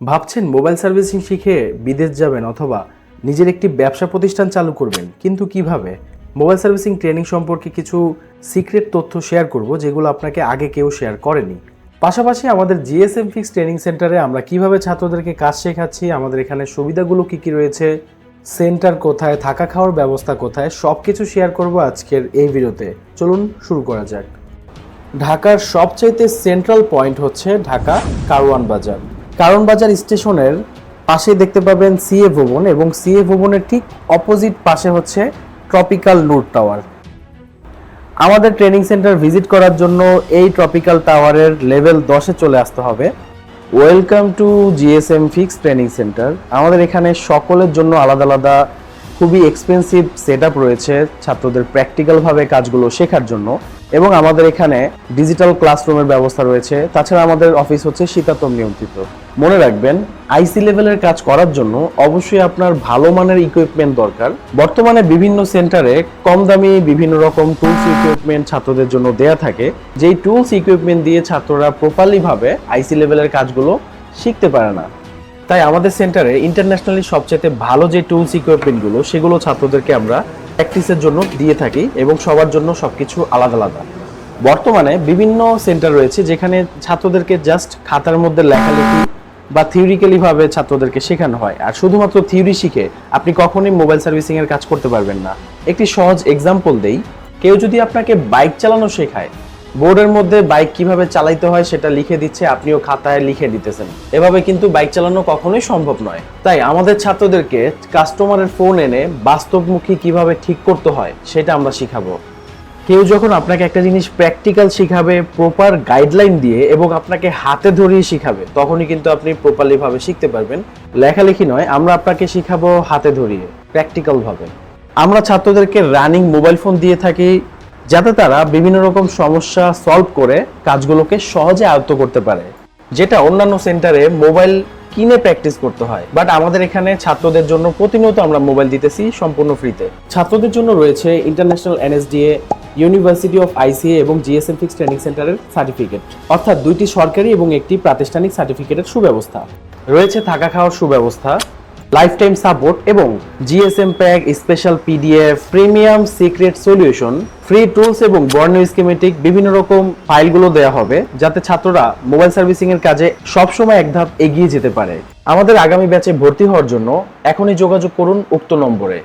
ভাবছেন mobile servicing শিখে বিদেশ যাবেন অথবা নিজের একটি ব্যবসা প্রতিষ্ঠান চালু করবেন। কিন্তু কীভাবে? মোবাইল সার্ভিসিং ট্রেনিং সম্পর্কে কিছু সিক্রেট তথ্য শেয়ার করব যেগুলো আপনাকে আগে কেউ শেয়ার করেনি। পাশাপাশি আমাদের জিএসএম ফিক্স ট্রেনিং সেন্টারে আমরা কীভাবে ছাত্রদেরকে কাজ শেখাচ্ছি, আমাদের এখানে সুবিধাগুলো কি কি রয়েছে, সেন্টার কোথায়, থাকা খাওয়ার ব্যবস্থা কোথায় সব কিছু শেয়ার করব আজকের এই ভিডিওতে। চলুন শুরু করা যাক। ঢাকার সবচাইতে সেন্ট্রাল পয়েন্ট হচ্ছে ঢাকা কারওয়ান বাজার। কারওয়ান বাজার স্টেশনের পাশে দেখতে পাবেন সিএ ভবন এবং সিএ ভবনের ঠিক অপোজিট পাশে হচ্ছে ট্রপিক্যাল নূর টাওয়ার। আমাদের ট্রেনিং সেন্টার ভিজিট করার জন্য এই ট্রপিক্যাল টাওয়ারের লেভেল দশে চলে আসতে হবে। Welcome to GSM fix training centre. আমাদের এখানে সকলের জন্য আলাদা আলাদা খুবই এক্সপেন্সিভ সেট রয়েছে ছাত্রদের প্র্যাকটিক্যালভাবে কাজগুলো শেখার জন্য। এবং আমাদের এখানে ডিজিটাল ক্লাসরুমের ব্যবস্থা রয়েছে। তাছাড়া আমাদের অফিস হচ্ছে শীতাতম নিয়ন্ত্রিত। মনে রাখবেন আইসি লেভেলের কাজ করার জন্য অবশ্যই আপনার ভালো মানের ইকুইপমেন্ট দরকার। বর্তমানে বিভিন্ন সেন্টারে কম দামি বিভিন্ন রকম টুলস ইকুইপমেন্ট ছাত্রদের জন্য দেয়া থাকে। যেই টুলস ইকুইপমেন্ট দিয়ে ছাত্ররা প্রপারলি ভাবে আইসি লেভেলের কাজগুলো শিখতে পারে না। তাই আমাদের সেন্টারে ইন্টারন্যাশনালি সবচেয়ে ভালো যে টুলস ইকুইপমেন্টগুলো সেগুলো ছাত্রদেরকে আমরা প্র্যাকটিসের জন্য দিয়ে থাকি এবং সবার জন্য সব কিছু আলাদা আলাদা। বর্তমানে বিভিন্ন সেন্টার রয়েছে যেখানে ছাত্রদেরকে জাস্ট খাতার মধ্যে লেখালেখি বা থিওরিক্যালিভাবে ছাত্রদেরকে শেখানো হয়। আর শুধুমাত্র থিওরি শিখে আপনি কখনোই মোবাইল সার্ভিসিংয়ের কাজ করতে পারবেন না। একটি সহজ এক্সাম্পল দেই, কেউ যদি আপনাকে বাইক চালানো শেখায় বোর্ডের মধ্যে বাইক কীভাবে চালাইতে হয় সেটা লিখে দিচ্ছে, আপনিও খাতায় লিখে দিতেছেন। এভাবে কিন্তু বাইক চালানো কখনোই সম্ভব নয়। তাই আমাদের ছাত্রদেরকে কাস্টমারের ফোন এনে বাস্তবমুখী কীভাবে ঠিক করতে হয় সেটা আমরা শিখাবো। কেউ যখন আপনাকে একটা জিনিস প্র্যাকটিক্যাল শিখাবে প্রপার গাইডলাইন দিয়ে এবং আপনাকে হাতে ধরিয়ে শিখাবে, তখনই কিন্তু আপনি প্রপারলি ভাবে শিখতে পারবেন। লেখালেখি নয়, আমরা আপনাকে শিখাবো হাতে ধরিয়ে প্র্যাকটিক্যাল ভাবে আমরা ছাত্রদেরকে রানিং মোবাইল ফোন দিয়ে থাকি যাতে তারা বিভিন্ন রকম সমস্যা সলভ করে কাজগুলোকে সহজে আয়ত্ত করতে পারে, যেটা অন্যান্য সেন্টারে মোবাইল কিনে প্র্যাকটিস করতে হয়। বাট আমাদের এখানে ছাত্রদের জন্য প্রতিনিয়ত আমরা মোবাইল দিতেছি সম্পূর্ণ ফ্রিতে ছাত্রদের জন্য রয়েছে international NSDA university of ICA এবং জিএসএম ফিক্স ট্রেনিং সেন্টারের সার্টিফিকেট অর্থাৎ দুইটি সরকারি এবং একটি প্রাতিষ্ঠানিক সার্টিফিকেটের সুব্যবস্থা। রয়েছে থাকা খাওয়ার সুব্যবস্থা। লাইফ টাইম সাপোর্ট এবং GSM pack, special PDF, premium secret solution, free tools এবং বর্ণ স্কিমেটিক বিভিন্ন রকম ফাইলগুলো দেওয়া হবে যাতে ছাত্ররা মোবাইল সার্ভিসিং এর কাজে সবসময় এক ধাপ এগিয়ে যেতে পারে। আমাদের আগামী ব্যাচে ভর্তি হওয়ার জন্য এখনই যোগাযোগ করুন উক্ত নম্বরে।